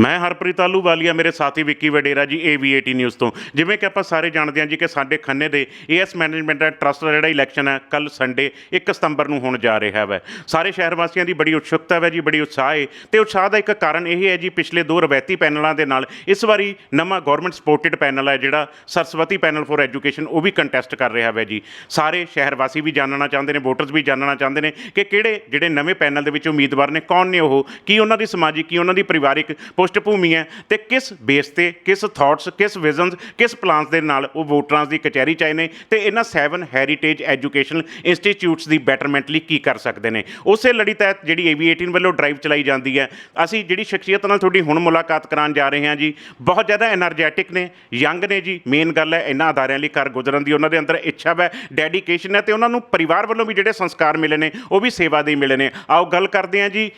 ਮੈਂ ਹਰਪ੍ਰੀਤ ਆਲੂਵਾਲੀਆ ਮੇਰੇ ਸਾਥੀ ਵਿੱਕੀ ਵਡੇਰਾ ਜੀ AV18 ਨਿਊਜ਼ ਤੋਂ। ਜਿਵੇਂ ਕਿ ਆਪਾਂ ਸਾਰੇ ਜਾਣਦੇ ਹਾਂ ਜੀ ਕਿ ਸਾਡੇ ਖੰਨੇ ਦੇ ਏਐਸ ਮੈਨੇਜਮੈਂਟ ਐਂਡ ਟਰਸਟ ਦਾ ਜਿਹੜਾ ਇਲੈਕਸ਼ਨ ਹੈ ਕੱਲ ਸੰਡੇ 1 ਸਤੰਬਰ ਨੂੰ ਹੋਣ ਜਾ ਰਿਹਾ ਹੈ ਸਾਰੇ ਸ਼ਹਿਰ ਵਾਸੀਆਂ ਦੀ ਬੜੀ ਉਤਸੁਕਤਾ ਹੈ ਜੀ, ਬੜੀ ਉਤਸ਼ਾਹ ਹੈ ਤੇ ਉਤਸ਼ਾਹ ਦਾ ਇੱਕ ਕਾਰਨ ਇਹ ਹੈ ਜੀ, ਪਿਛਲੇ ਦੋ ਰਵਾਇਤੀ ਪੈਨਲਾਂ ਦੇ ਨਾਲ ਇਸ ਵਾਰੀ ਨਵਾਂ ਗਵਰਨਮੈਂਟ ਸਪੋਰਟਡ ਪੈਨਲ ਹੈ, ਜਿਹੜਾ ਸਰਸਵਤੀ ਪੈਨਲ ਫॉर ਐਜੂਕੇਸ਼ਨ ਉਹ ਵੀ ਕੰਟੈਸਟ ਕਰ ਰਿਹਾ ਹੈ ਜੀ। ਸਾਰੇ ਸ਼ਹਿਰ ਵਾਸੀ ਵੀ ਜਾਣਨਾ ਚਾਹੁੰਦੇ ਨੇ ਵੋਟਰਸ ਵੀ ਜਾਣਨਾ ਚਾਹੁੰਦੇ ਨੇ ਕਿ ਕਿਹੜੇ ਜਿਹੜੇ ਨਵੇਂ ਪੈਨਲ ਦੇ ਵਿੱਚ ਉਮੀਦਵਾਰ ਨੇ, ਕੌਣ ਨੇ ਉਹ, ਕੀ ਉਹਨਾਂ ਦੀ ਸਮਾਜਿਕ, ਕੀ ਉਹਨਾਂ ਦੀ ਪਰਿਵਾਰਿਕ ਪृष्ठभूमि ਹੈ ਤੇ ਕਿਸ ਬੇਸ ਤੇ, ਕਿਸ ਥਾਟਸ ਕਿਸ ਵਿਜ਼ਨਸ ਕਿਸ ਪਲਾਨਸ ਦੇ ਨਾਲ ਉਹ ਵੋਟਰਾਂ ਦੀ ਕਚਹਿਰੀ ਚ ਆਏ ਨੇ ਤੇ ਇਹਨਾਂ ਸੈਵਨ ਹੈਰੀਟੇਜ ਐਜੂਕੇਸ਼ਨ ਇੰਸਟੀਚਿਊਟਸ ਦੀ ਬੈਟਰਮੈਂਟ ਲਈ ਕੀ ਕਰ ਸਕਦੇ ਨੇ। ਉਸੇ ਲੜੀ ਤਹਿਤ ਜਿਹੜੀ ਏਵੀ 18 ਵੱਲੋਂ ਡਰਾਈਵ ਚਲਾਈ ਜਾਂਦੀ ਹੈ, ਅਸੀਂ ਜਿਹੜੀ ਸ਼ਖਸੀਅਤ ਨਾਲ ਤੁਹਾਡੀ ਹੁਣ ਮੁਲਾਕਾਤ ਕਰਾਉਣ ਜਾ ਰਹੇ ਹਾਂ ਜੀ, ਬਹੁਤ ਜ਼ਿਆਦਾ એનર્ਜੈਟਿਕ ਨੇ ਯੰਗ ਨੇ ਜੀ ਮੇਨ ਗੱਲ ਹੈ ਇਹਨਾਂ ਅਦਾਰਿਆਂ ਲਈ ਕਰ ਗੁਜ਼ਰਨ ਦੀ, ਉਹਨਾਂ ਦੇ ਅੰਦਰ ਇੱਛਾ ਹੈ ਡੈਡੀਕੇਸ਼ਨ ਹੈ ਤੇ ਉਹਨਾਂ ਨੂੰ ਪਰਿਵਾਰ ਵੱਲੋਂ ਵੀ ਜਿਹੜੇ ਸੰਸਕਾਰ ਮਿਲੇ ਨੇ, ਉਹ ਵੀ ਸੇਵਾ ਦੇ ਮਿਲੇ ਨੇ। ਆਓ ਗੱਲ ਕਰਦੇ ਹਾਂ ਜੀ,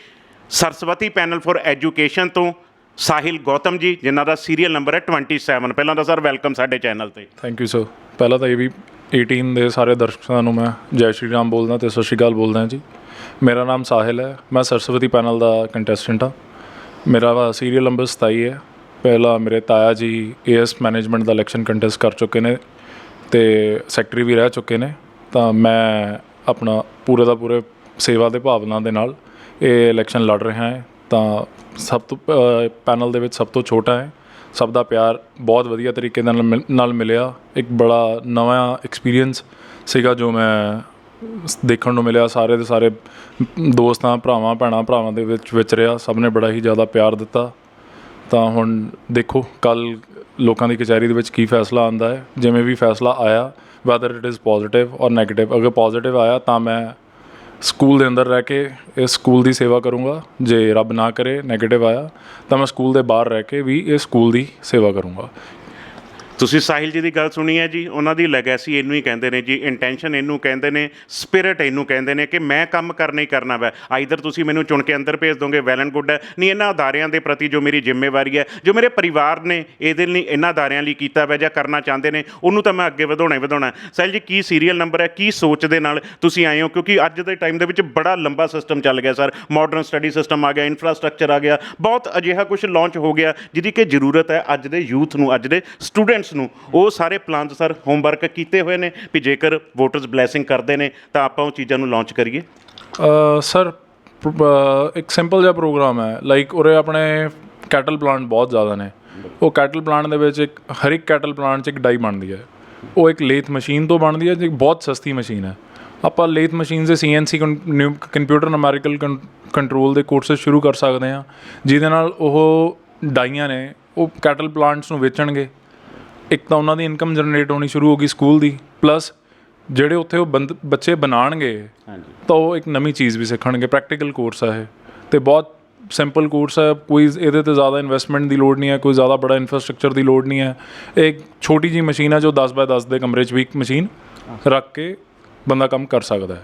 ਸਰਸਵਤੀ ਪੈਨਲ ਫੋਰ ਐਜੂਕੇਸ਼ਨ ਤੋਂ ਸਾਹਿਲ ਗੌਤਮ ਜੀ, ਜਿਨ੍ਹਾਂ ਦਾ ਸੀਰੀਅਲ ਨੰਬਰ ਹੈ 27 ਪਹਿਲਾਂ ਤਾਂ ਸਰ ਵੈਲਕਮ ਸਾਡੇ ਚੈਨਲ ਤੇ। ਥੈਂਕ ਯੂ ਸਰ ਪਹਿਲਾਂ ਤਾਂ ਇਹ ਵੀ 18 ਦੇ ਸਾਰੇ ਦਰਸ਼ਕਾਂ ਨੂੰ ਮੈਂ ਜੈ ਸ਼੍ਰੀ ਰਾਮ ਬੋਲਦਾ ਤੇ ਸਤਿ ਸ਼੍ਰੀ ਅਕਾਲ ਬੋਲਦਾ ਜੀ। ਮੇਰਾ ਨਾਮ ਸਾਹਿਲ ਹੈ, ਮੈਂ ਸਰਸਵਤੀ ਪੈਨਲ ਦਾ ਕੰਟੈਸਟੈਂਟ ਹਾਂ। ਮੇਰਾ ਸੀਰੀਅਲ ਨੰਬਰ 27 ਹੈ। ਪਹਿਲਾਂ ਮੇਰੇ ਤਾਇਆ ਜੀ ਏਐਸ ਮੈਨੇਜਮੈਂਟ ਦਾ ਇਲੈਕਸ਼ਨ ਕੰਟੈਸਟ ਕਰ ਚੁੱਕੇ ਨੇ ਤੇ ਸੈਕਟਰੀ ਵੀ ਰਹਿ ਚੁੱਕੇ ਨੇ। ਤਾਂ ਮੈਂ ਆਪਣਾ ਪੂਰੇ ਦਾ ਪੂਰੇ ਸੇਵਾ ਦੇ ਭਾਵਨਾ ਦੇ ਨਾਲ ਇਹ ਇਲੈਕਸ਼ਨ ਲੜ ਰਿਹਾ ਹਾਂ। ਤਾਂ ਸਭ ਤੋਂ ਪੈਨਲ ਦੇ ਵਿੱਚ ਸਭ ਤੋਂ ਛੋਟਾ ਹੈ। ਸਭ ਦਾ ਪਿਆਰ ਬਹੁਤ ਵਧੀਆ ਤਰੀਕੇ ਨਾਲ ਮਿਲ- ਨਾਲ ਮਿਲਿਆ। ਇੱਕ ਬੜਾ ਨਵਾਂ ਐਕਸਪੀਰੀਅੰਸ ਸੀਗਾ ਜੋ ਮੈਂ ਦੇਖਣ ਨੂੰ ਮਿਲਿਆ। ਸਾਰੇ ਦੇ ਸਾਰੇ ਦੋਸਤਾਂ, ਭਰਾਵਾਂ, ਭੈਣਾਂ, ਭਰਾਵਾਂ ਦੇ ਵਿੱਚ ਵਿਚਰਿਆ ਸਭ ਨੇ ਬੜਾ ਹੀ ਜ਼ਿਆਦਾ ਪਿਆਰ ਦਿੱਤਾ। ਤਾਂ ਹੁਣ ਦੇਖੋ, ਕੱਲ ਲੋਕਾਂ ਦੀ ਕਚਹਿਰੀ ਦੇ ਵਿੱਚ ਕੀ ਫੈਸਲਾ ਆਉਂਦਾ ਹੈ। ਜਿਵੇਂ ਵੀ ਫੈਸਲਾ ਆਇਆ whether it is positive or negative ਅਗਰ ਪੋਜ਼ਿਟਿਵ ਆਇਆ ਤਾਂ ਮੈਂ ਸਕੂਲ ਦੇ ਅੰਦਰ ਰਹਿ ਕੇ ਇਸ ਸਕੂਲ ਦੀ ਸੇਵਾ ਕਰੂੰਗਾ। ਜੇ ਰੱਬ ਨਾ ਕਰੇ ਨੈਗੇਟਿਵ ਆਇਆ, ਤਾਂ ਮੈਂ ਸਕੂਲ ਦੇ ਬਾਹਰ ਰਹਿ ਕੇ ਵੀ ਇਸ ਸਕੂਲ ਦੀ ਸੇਵਾ ਕਰੂੰਗਾ। ਤੁਸੀਂ ਸਾਹਿਲ ਜੀ ਦੀ ਗੱਲ ਸੁਣੀ ਹੈ ਜੀ, ਉਹਨਾਂ ਦੀ ਲੈਗੇਸੀ ਇਹਨੂੰ ਹੀ ਕਹਿੰਦੇ ਨੇ ਜੀ ਇੰਟੈਂਸ਼ਨ ਇਹਨੂੰ ਕਹਿੰਦੇ ਨੇ ਸਪਿਰਿਟ ਇਹਨੂੰ ਕਹਿੰਦੇ ਨੇ ਕਿ ਮੈਂ ਕੰਮ ਕਰਨਾ ਹੀ ਕਰਨਾ ਵੈ। ਆਈਦਰ ਤੁਸੀਂ ਮੈਨੂੰ ਚੁਣ ਕੇ ਅੰਦਰ ਭੇਜ ਦੋਗੇ ਵੈਲ ਐਂਡ ਗੁੱਡ ਹੈ। ਨਹੀਂ, ਇਹਨਾਂ ਅਦਾਰਿਆਂ ਦੇ ਪ੍ਰਤੀ ਜੋ ਮੇਰੀ ਜ਼ਿੰਮੇਵਾਰੀ ਹੈ, ਜੋ ਮੇਰੇ ਪਰਿਵਾਰ ਨੇ ਇਹਦੇ ਲਈ ਇਹਨਾਂ ਅਦਾਰਿਆਂ ਲਈ ਕੀਤਾ ਵੈ ਜਾਂ ਕਰਨਾ ਚਾਹੁੰਦੇ ਨੇ, ਉਹਨੂੰ ਤਾਂ ਮੈਂ ਅੱਗੇ ਵਧਾਉਣਾ ਹੀ ਵਧਾਉਣਾ। ਸਾਹਿਲ ਜੀ, ਕੀ ਸੀਰੀਅਲ ਨੰਬਰ ਹੈ? ਕੀ ਸੋਚ ਦੇ ਨਾਲ ਤੁਸੀਂ ਆਏ ਹੋ? ਕਿਉਂਕਿ ਅੱਜ ਦੇ ਟਾਈਮ ਦੇ ਵਿੱਚ ਬੜਾ ਲੰਬਾ ਸਿਸਟਮ ਚੱਲ ਗਿਆ ਸਰ ਮਾਡਰਨ ਸਟੱਡੀ ਸਿਸਟਮ ਆ ਗਿਆ ਇਨਫਰਾਸਟ੍ਰਕਚਰ ਆ ਗਿਆ। ਬਹੁਤ ਅਜਿਹਾ ਕੁਝ ਲਾਂਚ ਹੋ ਗਿਆ, ਜਿਹਦੀ ਕਿ ਜ਼ਰੂਰਤ ਹੈ ਅੱਜ ਦੇ ਯੂਥ ਨੂੰ, ਅੱਜ ਦੇ ਸਟੂਡੈਂਟ ਸਟੂਡੈਂਟਸ ਨੂੰ ਉਹ ਸਾਰੇ ਪਲਾਨਸ ਸਰ ਹੋਮਵਰਕ ਕੀਤੇ ਹੋਏ ਨੇ ਵੀ ਜੇਕਰ ਵੋਟਰਸ ਬਲੇਸਿੰਗ ਕਰਦੇ ਨੇ ਤਾਂ ਆਪਾਂ ਉਹ ਚੀਜ਼ਾਂ ਨੂੰ ਲਾਂਚ ਕਰੀਏ? ਸਰ ਇੱਕ ਸਿੰਪਲ ਜਿਹਾ ਪ੍ਰੋਗਰਾਮ ਹੈ ਲਾਈਕ ਉਰੇ ਆਪਣੇ ਕੈਟਲ ਪਲਾਂਟ ਬਹੁਤ ਜ਼ਿਆਦਾ ਨੇ। ਉਹ ਕੈਟਲ ਪਲਾਂਟ ਦੇ ਵਿੱਚ ਇੱਕ, ਹਰ ਇੱਕ ਕੈਟਲ ਪਲਾਂਟ 'ਚ ਇੱਕ ਡਾਈ ਬਣਦੀ ਹੈ। ਉਹ ਇੱਕ ਲੇਥ ਮਸ਼ੀਨ ਤੋਂ ਬਣਦੀ ਹੈ ਜੋ ਬਹੁਤ ਸਸਤੀ ਮਸ਼ੀਨ ਹੈ। ਆਪਾਂ ਲੇਥ ਮਸ਼ੀਨ ਦੇ ਸੀਐਨਸੀ ਕੰਪਿਊਟਰ ਨੁਮੈਰੀਕਲ ਕੰਟਰੋਲ ਦੇ ਕੋਰਸਸ ਸ਼ੁਰੂ ਕਰ ਸਕਦੇ ਹਾਂ, ਜਿਹਦੇ ਨਾਲ ਉਹ ਡਾਈਆਂ ਨੇ, ਉਹ ਕੈਟਲ ਪਲਾਂਟਸ ਨੂੰ ਵੇਚਣਗੇ। ਇੱਕ ਤਾਂ ਉਹਨਾਂ ਦੀ ਇਨਕਮ ਜਨਰੇਟ ਹੋਣੀ ਸ਼ੁਰੂ ਹੋ ਗਈ ਸਕੂਲ ਦੀ ਪਲੱਸ ਜਿਹੜੇ ਉੱਥੇ ਉਹ ਬੰਦ- ਬੱਚੇ ਬਣਾਉਣਗੇ ਹਾਂਜੀ। ਤਾਂ ਉਹ ਇੱਕ ਨਵੀਂ ਚੀਜ਼ ਵੀ ਸਿੱਖਣਗੇ ਪ੍ਰੈਕਟੀਕਲ ਕੋਰਸ ਹੈ ਇਹ। ਤੇ ਬਹੁਤ ਸਿੰਪਲ ਕੋਰਸ ਹੈ ਕੋਈ ਇਹਦੇ ਤੇ ਜ਼ਿਆਦਾ ਇਨਵੈਸਟਮੈਂਟ ਦੀ ਲੋੜ ਨਹੀਂ ਹੈ ਕੋਈ ਜ਼ਿਆਦਾ ਬੜਾ ਇਨਫਰਾਸਟ੍ਰਕਚਰ ਦੀ ਲੋੜ ਨਹੀਂ ਹੈ ਇਹ ਇੱਕ ਛੋਟੀ ਜੀ ਮਸ਼ੀਨ ਹੈ ਜੋ 10 ਬਾਏ 10 ਦੇ ਕਮਰੇ 'ਚ ਵੀ ਇੱਕ ਮਸ਼ੀਨ ਰੱਖ ਕੇ ਬੰਦਾ ਕੰਮ ਕਰ ਸਕਦਾ ਹੈ।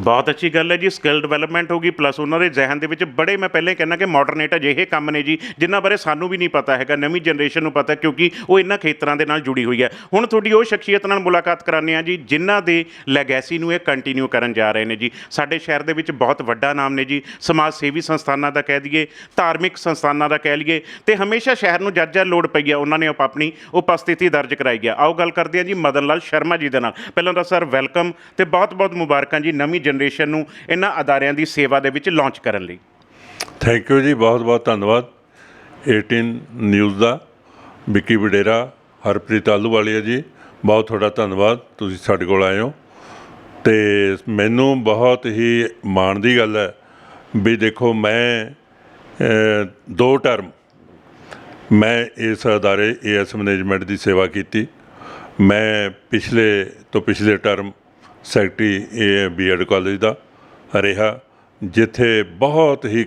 ਬਹੁਤ ਅੱਛੀ ਗੱਲ ਹੈ ਜੀ ਸਕਿੱਲ ਡਿਵੈਲਪਮੈਂਟ ਹੋਗੀ ਪਲੱਸ ਉਹਨਾਂ ਦੇ ਜ਼ਿਹਨ ਦੇ ਵਿੱਚ ਬੜੇ ਮੈਂ ਪਹਿਲੇ ਕਹਿੰਦਾ ਕਿ ਮਾਡਰਨੇਟ ਅਜਿਹੇ ਕੰਮ ਨੇ ਜੀ, ਜਿਨ੍ਹਾਂ ਬਾਰੇ ਸਾਨੂੰ ਵੀ ਨਹੀਂ ਪਤਾ ਹੈਗਾ, ਨਵੀਂ ਜਨਰੇਸ਼ਨ ਨੂੰ ਪਤਾ, ਕਿਉਂਕਿ ਉਹ ਇਹਨਾਂ ਖੇਤਰਾਂ ਦੇ ਨਾਲ ਜੁੜੀ ਹੋਈ ਹੈ। ਹੁਣ ਤੁਹਾਡੀ ਉਹ ਸ਼ਖਸੀਅਤ ਨਾਲ ਮੁਲਾਕਾਤ ਕਰਾਉਂਦੇ ਆ ਜੀ, ਜਿਨ੍ਹਾਂ ਦੇ ਲੈਗੈਸੀ ਨੂੰ ਇਹ ਕੰਟੀਨਿਊ ਕਰਨ ਜਾ ਰਹੇ ਨੇ ਜੀ। ਸਾਡੇ ਸ਼ਹਿਰ ਦੇ ਵਿੱਚ ਬਹੁਤ ਵੱਡਾ ਨਾਮ ਨੇ ਜੀ, ਸਮਾਜ ਸੇਵੀ ਸੰਸਥਾਨਾਂ ਦਾ ਕਹਿ ਦਈਏ, ਧਾਰਮਿਕ ਸੰਸਥਾਨਾਂ ਦਾ ਕਹਿ ਲਈਏ, ਤੇ ਹਮੇਸ਼ਾ ਸ਼ਹਿਰ ਨੂੰ ਜੱਜ ਜੱਜ ਲੋੜ ਪਈ ਆ, ਉਹਨਾਂ ਨੇ ਆਪਣੀ ਉਪਸਥਿਤੀ ਦਰਜ ਕਰਾਈ ਹੈ ਆਓ ਗੱਲ ਕਰਦੇ ਹਾਂ ਜੀ, ਮਦਨ ਲਾਲ ਸ਼ਰਮਾ ਜੀ ਦੇ ਨਾਲ। ਪਹਿਲਾਂ ਤਾਂ ਸਰ ਵੈਲਕਮ ਤੇ ਬਹੁਤ-ਬਹੁਤ ਮੁਬਾਰਕਾਂ ਜੀ, ਨਵੀਂ ਜਨਰੇਸ਼ਨ ਨੂੰ ਇਹਨਾਂ ਅਦਾਰਿਆਂ ਦੀ ਸੇਵਾ ਦੇ ਵਿੱਚ ਲਾਂਚ ਕਰਨ ਲਈ। ਥੈਂਕ ਯੂ ਜੀ, ਬਹੁਤ ਬਹੁਤ ਧੰਨਵਾਦ। 18 ਨਿਊਜ਼ ਦਾ, ਵਿੱਕੀ ਵਡੇਰਾ, ਹਰਪ੍ਰੀਤ ਆਲੂਵਾਲੀਆ ਜੀ, ਬਹੁਤ ਤੁਹਾਡਾ ਧੰਨਵਾਦ, ਤੁਸੀਂ ਸਾਡੇ ਕੋਲ ਆਏ ਹੋ। ਤੇ ਮੈਨੂੰ ਬਹੁਤ ਹੀ ਮਾਣ ਦੀ ਗੱਲ ਹੈ ਵੀ ਦੇਖੋ ਮੈਂ ਦੋ ਟਰਮ ਮੈਂ ਇਸ ਅਦਾਰੇ ਏਐਸ ਮੈਨੇਜਮੈਂਟ ਦੀ ਸੇਵਾ ਕੀਤੀ। ਮੈਂ ਪਿਛਲੇ ਤੋਂ ਪਿਛਲੇ ਟਰਮ ਸੈਕਟਰੀ ਏ ਬੀਐਡ ਕਾਲਜ ਦਾ ਰਿਹਾ, ਜਿੱਥੇ ਬਹੁਤ ਹੀ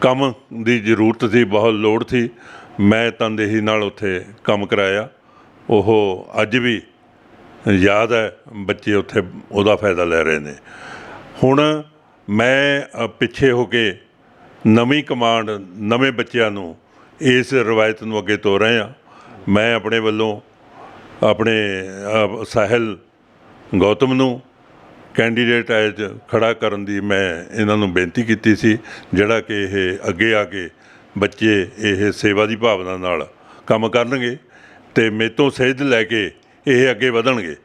ਕੰਮ ਦੀ ਜ਼ਰੂਰਤ ਸੀ, ਬਹੁਤ ਲੋੜ ਸੀ। ਮੈਂ ਤਨਦੇਹੀ ਨਾਲ ਉੱਥੇ ਕੰਮ ਕਰਾਇਆ। ਉਹ ਅੱਜ ਵੀ ਯਾਦ ਹੈ, ਬੱਚੇ ਉੱਥੇ ਉਹਦਾ ਫਾਇਦਾ ਲੈ ਰਹੇ ਨੇ। ਹੁਣ ਮੈਂ ਪਿੱਛੇ ਹੋ ਕੇ ਨਵੀਂ ਕਮਾਂਡ, ਨਵੇਂ ਬੱਚਿਆਂ ਨੂੰ ਇਸ ਰਵਾਇਤ ਨੂੰ ਅੱਗੇ ਤੋਰ ਰਹੇ। ਹਾਂ ਮੈਂ ਆਪਣੇ ਵੱਲੋਂ ਆਪਣੇ ਸਾਹਿਲ ਗੌਤਮ ਨੂੰ ਕੈਂਡੀਡੇਟ ਐਜ ਖੜਾ ਕਰਨ ਦੀ ਮੈਂ ਇਹਨਾਂ ਨੂੰ ਬੇਨਤੀ ਕੀਤੀ ਸੀ, ਜਿਹੜਾ ਕਿ ਇਹ ਅੱਗੇ ਆ ਕੇ ਬੱਚੇ ਇਹ ਸੇਵਾ ਦੀ ਭਾਵਨਾ ਨਾਲ ਕੰਮ ਕਰਨਗੇ ਤੇ ਮੇਤੋਂ ਸੇਧ ਲੈ ਕੇ ਇਹ ਅੱਗੇ ਵਧਣਗੇ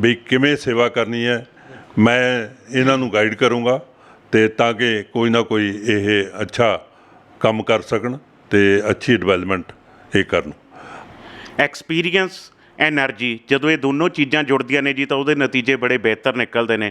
ਵੀ ਕਿਵੇਂ ਸੇਵਾ ਕਰਨੀ ਹੈ। ਮੈਂ ਇਹਨਾਂ ਨੂੰ ਗਾਈਡ ਕਰੂੰਗਾ ਤੇ ਤਾਂ ਕਿ ਕੋਈ ਨਾ ਕੋਈ ਇਹ ਅੱਛਾ ਕੰਮ ਕਰ ਸਕਣ ਤੇ ਅੱਛੀ ਡਿਵੈਲਪਮੈਂਟ ਇਹ ਕਰਨ। ਐਕਸਪੀਰੀਅੰਸ ਐਨਰਜੀ, ਜਦੋਂ ਇਹ ਦੋਨੋਂ ਚੀਜ਼ਾਂ ਜੁੜਦੀਆਂ ਨੇ ਜੀ, ਤਾਂ ਉਹਦੇ ਨਤੀਜੇ ਬੜੇ ਬਿਹਤਰ ਨਿਕਲਦੇ ਨੇ।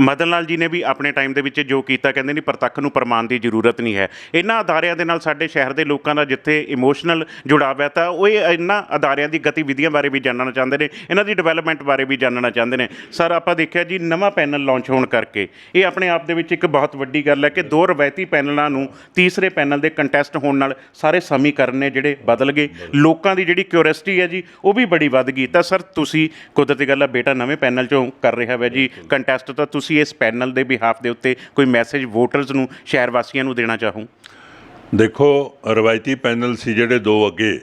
ਮਦਨ ਲਾਲ ਜੀ ਨੇ ਵੀ ਆਪਣੇ ਟਾਈਮ ਦੇ ਵਿੱਚ ਜੋ ਕੀਤਾ, ਕਹਿੰਦੇ ਨਹੀਂ ਪ੍ਰਤੱਖ ਨੂੰ ਪ੍ਰਮਾਣ ਦੀ ਜ਼ਰੂਰਤ ਨਹੀਂ ਹੈ। ਇਹਨਾਂ ਅਦਾਰਿਆਂ ਦੇ ਨਾਲ ਸਾਡੇ ਸ਼ਹਿਰ ਦੇ ਲੋਕਾਂ ਦਾ ਜਿੱਥੇ ਇਮੋਸ਼ਨਲ ਜੁੜਾਵ ਹੈ, ਤਾਂ ਉਹ ਇਹਨਾਂ ਅਦਾਰਿਆਂ ਦੀ ਗਤੀਵਿਧੀਆਂ ਬਾਰੇ ਵੀ ਜਾਣਨਾ ਚਾਹੁੰਦੇ ਨੇ, ਇਹਨਾਂ ਦੀ ਡਿਵੈਲਪਮੈਂਟ ਬਾਰੇ ਵੀ ਜਾਣਨਾ ਚਾਹੁੰਦੇ ਨੇ। ਸਰ, ਆਪਾਂ ਦੇਖਿਆ ਜੀ, ਨਵਾਂ ਪੈਨਲ ਲਾਂਚ ਹੋਣ ਕਰਕੇ, ਇਹ ਆਪਣੇ ਆਪ ਦੇ ਵਿੱਚ ਇੱਕ ਬਹੁਤ ਵੱਡੀ ਗੱਲ ਹੈ ਕਿ ਦੋ ਰਵਾਇਤੀ ਪੈਨਲਾਂ ਨੂੰ ਤੀਸਰੇ ਪੈਨਲ ਦੇ ਕੰਟੈਸਟ ਹੋਣ ਨਾਲ ਸਾਰੇ ਸਮੀਕਰਨ ਨੇ ਜਿਹੜੇ ਬਦਲ ਗਏ। ਲੋਕਾਂ ਦੀ ਜਿਹੜੀ ਕਿਉਰਿਓਸਿਟੀ ਹੈ ਜੀ, ਉਹ ਵੀ ਬੜੀ ਵੱਧ ਗਈ। ਤਾਂ ਸਰ ਤੁਸੀਂ ਕੁਦਰਤੀ ਗੱਲ ਹੈ ਬੇਟਾ ਨਵੇਂ ਪੈਨਲ ਚੋਂ ਕਰ ਰਿਹਾ ਹੈ ਜੀ। ਕੰਟੈਸਟ ਤਾਂ ਤੁਸੀਂ ਇਸ ਪੈਨਲ ਦੇ ਬਿਹਾਫ ਦੇ ਉੱਤੇ ਕੋਈ ਮੈਸੇਜ ਵੋਟਰਸ ਨੂੰ ਸ਼ਹਿਰ ਵਾਸੀਆਂ ਨੂੰ ਦੇਣਾ ਚਾਹੋ? ਦੇਖੋ ਰਵਾਇਤੀ ਪੈਨਲ ਸੀ ਜਿਹੜੇ ਦੋ ਅੱਗੇ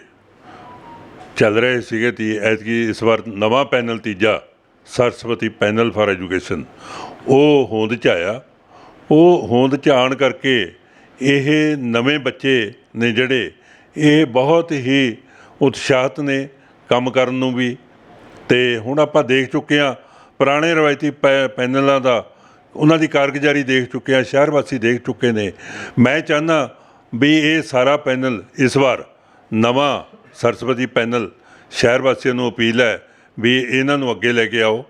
ਚੱਲ ਰਹੇ ਸੀਗੇ ਤੀ ਐਤਕੀ ਇਸ ਵਾਰ ਨਵਾਂ ਪੈਨਲ ਤੀਜਾ ਸਰਸਵਤੀ ਪੈਨਲ ਫਾਰ ਐਜੂਕੇਸ਼ਨ। ਉਹ ਹੋਂਦ ਚ ਆਇਆ। ਉਹ ਹੋਂਦ ਚ ਆਉਣ ਕਰਕੇ ਇਹ ਨਵੇਂ ਬੱਚੇ ਨੇ ਜਿਹੜੇ ਇਹ ਬਹੁਤ ਹੀ ਉਤਸ਼ਾਹਤ ਨੇ। ਕੰਮ ਕਰਨ ਨੂੰ ਵੀ। ਤੇ ਹੁਣ ਆਪਾਂ ਦੇਖ ਚੁੱਕੇ ਹਾਂ ਪੁਰਾਣੇ ਰਵਾਇਤੀ ਪੈ- ਪੈਨਲਾਂ ਦਾ, ਉਹਨਾਂ ਦੀ ਕਾਰਗੁਜ਼ਾਰੀ ਦੇਖ ਚੁੱਕੇ ਹਾਂ, ਸ਼ਹਿਰ ਵਾਸੀ ਦੇਖ ਚੁੱਕੇ ਨੇ। ਮੈਂ ਚਾਹੁੰਦਾ ਵੀ ਇਹ ਸਾਰਾ ਪੈਨਲ ਇਸ ਵਾਰ ਨਵਾਂ ਸਰਸਵਤੀ ਪੈਨਲ ਸ਼ਹਿਰ ਵਾਸੀਆਂ ਨੂੰ ਅਪੀਲ ਹੈ ਵੀ ਇਹਨਾਂ ਨੂੰ ਅੱਗੇ ਲੈ ਕੇ ਆਓ।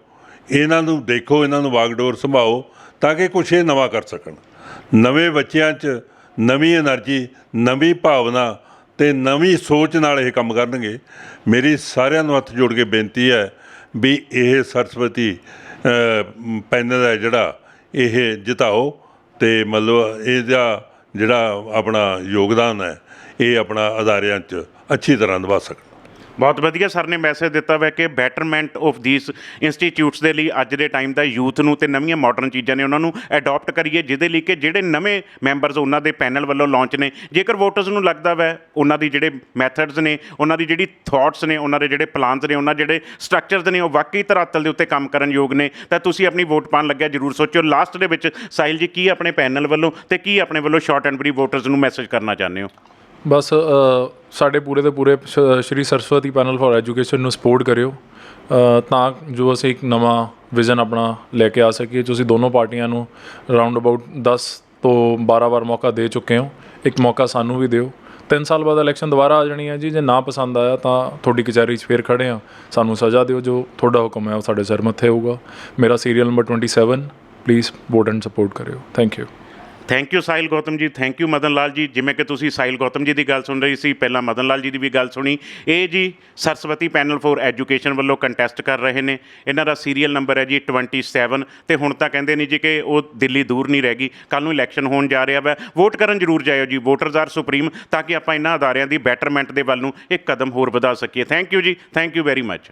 ਇਹਨਾਂ ਨੂੰ ਦੇਖੋ, ਇਹਨਾਂ ਨੂੰ ਵਾਗਡੋਰ ਸੰਭਾਓ ਤਾਂ ਕਿ ਕੁਛ ਇਹ ਨਵਾਂ ਕਰ ਸਕਣ। ਨਵੇਂ ਬੱਚਿਆਂ 'ਚ ਨਵੀਂ ਐਨਰਜੀ ਨਵੀਂ ਭਾਵਨਾ ਤੇ ਨਵੀਂ ਸੋਚ ਨਾਲ ਇਹ ਕੰਮ ਕਰਨਗੇ। ਮੇਰੀ ਸਾਰਿਆਂ ਨੂੰ ਹੱਥ ਜੋੜ ਕੇ ਬੇਨਤੀ ਹੈ ਵੀ ਇਹ ਸਰਸਵਤੀ ਪੈਨਲ ਹੈ ਜਿਹੜਾ, ਇਹ ਜਿਤਾਓ ਤੇ ਮਤਲਬ ਇਹਦਾ ਜਿਹੜਾ ਆਪਣਾ ਯੋਗਦਾਨ ਹੈ, ਇਹ ਆਪਣਾ ਅਦਾਰਿਆਂ 'ਚ ਅੱਛੀ ਤਰ੍ਹਾਂ ਨਿਭਾ ਸਕਣ। ਬਹੁਤ ਵਧੀਆ ਸਰ ਨੇ ਮੈਸੇਜ ਦਿੱਤਾ ਹੋਇਆ ਕਿ ਬੈਟਰਮੈਂਟ ਆਫ ਥੀਸ ਇੰਸਟੀਚਿਊਟਸ ਦੇ ਲਈ ਅੱਜ ਦੇ ਟਾਈਮ ਦਾ ਯੂਥ ਨੂੰ ਤੇ ਨਵੀਆਂ ਮਾਡਰਨ ਚੀਜ਼ਾਂ ਨੇ ਉਹਨਾਂ ਨੂੰ ਅਡਾਪਟ ਕਰੀਏ, ਜਿਹਦੇ ਲਈ ਕਿ ਜਿਹੜੇ ਨਵੇਂ ਮੈਂਬਰਸ ਉਹਨਾਂ ਦੇ ਪੈਨਲ ਵੱਲੋਂ ਲਾਂਚ ਨੇ। ਜੇਕਰ ਵੋਟਰਸ ਨੂੰ ਲੱਗਦਾ ਵੈ ਉਹਨਾਂ ਦੀ ਜਿਹੜੇ ਮੈਥਡਸ ਨੇ, ਉਹਨਾਂ ਦੀ ਜਿਹੜੀ ਥਾਟਸ ਨੇ, ਉਹਨਾਂ ਦੇ ਜਿਹੜੇ ਪਲਾਨਸ ਨੇ, ਉਹਨਾਂ ਜਿਹੜੇ ਸਟਰਕਚਰਸ ਨੇ, ਉਹ ਵਾਕਈ ਧਰਾਤਲ ਦੇ ਉੱਤੇ ਕੰਮ ਕਰਨ ਯੋਗ ਨੇ, ਤਾਂ ਤੁਸੀਂ ਆਪਣੀ ਵੋਟ ਪਾਉਣ ਲੱਗਿਆ, ਜਰੂਰ ਸੋਚਿਓ। ਲਾਸਟ ਦੇ ਵਿੱਚ ਸਾਹਿਲ ਜੀ, ਕੀ ਆਪਣੇ ਪੈਨਲ ਵੱਲੋਂ ਤੇ ਕੀ ਆਪਣੇ ਵੱਲੋਂ ਸ਼ਾਰਟ ਐਂਡ ਬਰੀ ਵੋਟਰਸ ਨੂੰ ਮੈਸੇਜ ਕਰਨਾ ਚਾਹੁੰਦੇ ਹੋ? ਬਸ ਸਾਡੇ ਪੂਰੇ ਦੇ ਪੂਰੇ ਸ਼- Shri Saraswati panel for education ਨੂੰ ਸਪੋਰਟ ਕਰਿਓ। ਤਾਂ ਜੋ ਅਸੀਂ ਇੱਕ ਨਵਾਂ ਵਿਜ਼ਨ ਆਪਣਾ ਲੈ ਕੇ ਆ ਸਕੀਏ, ਤੁਸੀਂ ਦੋਨੋਂ ਪਾਰਟੀਆਂ ਨੂੰ ਰਾਉਂਡ ਅਬਾਊਟ 10 ਤੋਂ 12 ਵਾਰ ਮੌਕਾ ਦੇ ਚੁੱਕੇ ਹੋ। ਇੱਕ ਮੌਕਾ ਸਾਨੂੰ ਵੀ ਦਿਓ। ਤਿੰਨ ਸਾਲ ਬਾਅਦ ਇਲੈਕਸ਼ਨ ਦੁਬਾਰਾ ਆ ਜਾਣੀ ਹੈ ਜੀ, ਜੇ ਨਾ ਪਸੰਦ ਆਇਆ ਤਾਂ ਤੁਹਾਡੀ ਕਚਹਿਰੀ 'ਚ ਫੇਰ ਖੜੇ ਆ ਸਾਨੂੰ ਸਜ਼ਾ ਦਿਓ, ਜੋ ਤੁਹਾਡਾ ਹੁਕਮ ਹੈ ਉਹ ਸਾਡੇ ਸਿਰ ਮੱਥੇ ਹੋਊਗਾ। ਮੇਰਾ serial number 27 please vote and support ਕਰਿਓ। Thank you thank you Sahil Gautam ji thank you Madan Lal ji ਜਿਵੇਂ ਕਿ ਤੁਸੀਂ ਸਾਹਿਲ ਗੌਤਮ ਜੀ ਦੀ ਗੱਲ ਸੁਣ ਰਹੀ ਸੀ, ਪਹਿਲਾਂ ਮਦਨ ਲਾਲ ਜੀ ਦੀ ਵੀ ਗੱਲ ਸੁਣੀ। ਇਹ ਜੀ ਸਰਸਵਤੀ ਪੈਨਲ ਫॉर ਐਜੂਕੇਸ਼ਨ ਵੱਲੋਂ ਕੰਟੈਸਟ ਕਰ ਰਹੇ ਨੇ। ਇਹਨਾਂ ਦਾ ਸੀਰੀਅਲ ਨੰਬਰ ਹੈ ਜੀ 27 ਤੇ ਹੁਣ ਤਾਂ ਕਹਿੰਦੇ ਨਹੀਂ ਜੀ ਕਿ ਉਹ ਦਿੱਲੀ ਦੂਰ ਨਹੀਂ ਰਹਿ ਗਈ। ਕੱਲ ਨੂੰ ਇਲੈਕਸ਼ਨ ਹੋਣ ਜਾ ਰਿਹਾ ਵਾ। ਵੋਟ ਕਰਨ ਜ਼ਰੂਰ ਜਾਇਓ ਜੀ। ਵੋਟਰਸ ਆਰ ਸੁਪਰੀਮ ਤਾਂ ਕਿ ਆਪਾਂ ਇਹਨਾਂ ਅਦਾਰਿਆਂ ਦੀ ਬੈਟਰਮੈਂਟ ਦੇ ਵੱਲ ਨੂੰ ਇੱਕ ਕਦਮ ਹੋਰ ਵਧਾ ਸਕੀਏ। ਥੈਂਕ ਯੂ ਜੀ। Thank you very much